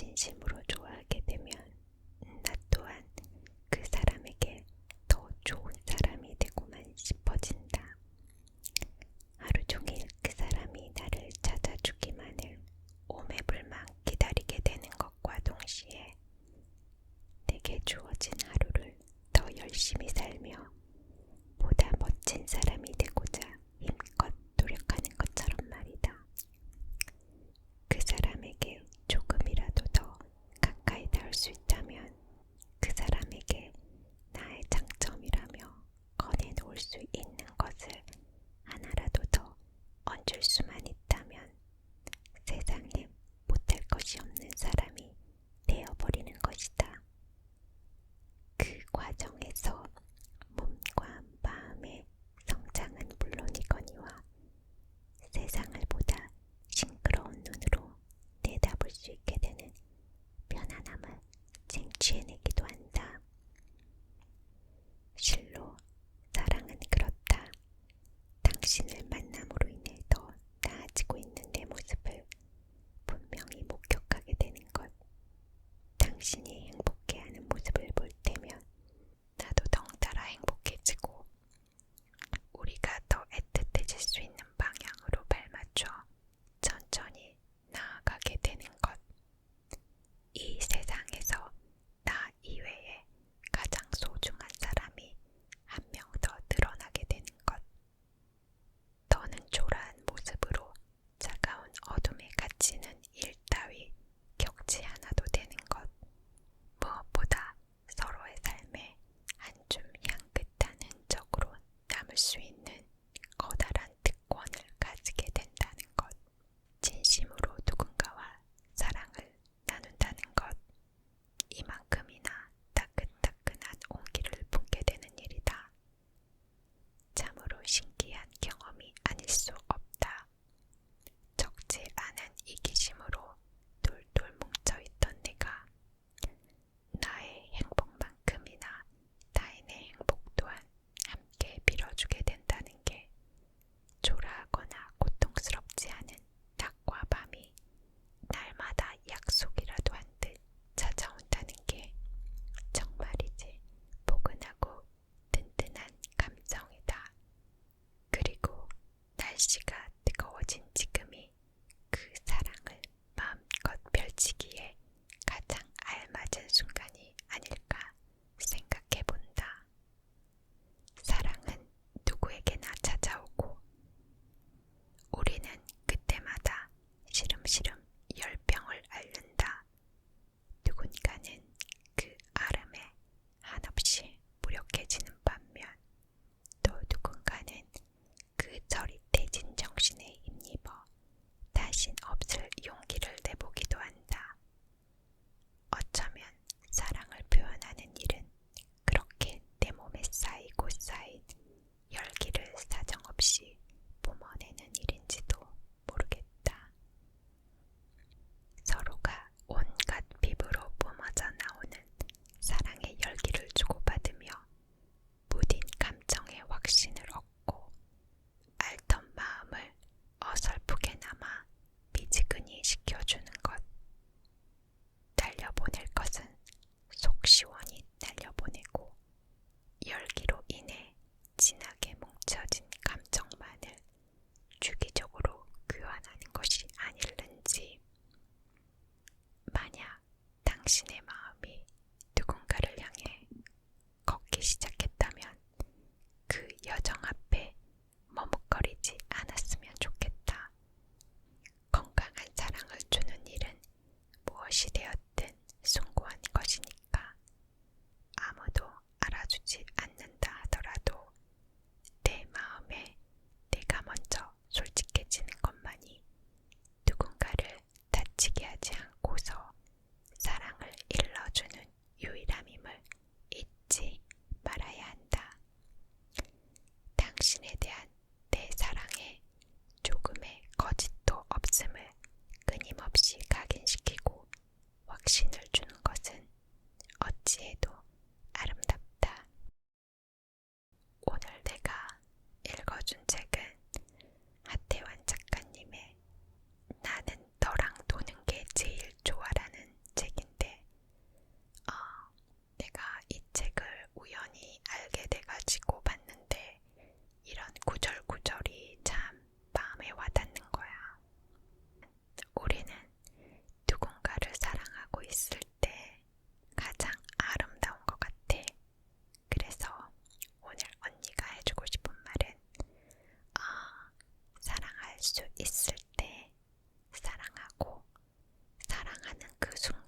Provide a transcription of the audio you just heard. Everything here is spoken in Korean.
진심으로 좋아하게 되면 나 또한 그 사람에게 더 좋은 사람이 되고만 싶어진다. 하루 종일 그 사람이 나를 찾아주기만을 오매불망 기다리게 되는 것과 동시에 내게 주어진 하루를 더 열심히 살며 보다 멋진 사람이 되고 nursery. してや 그 손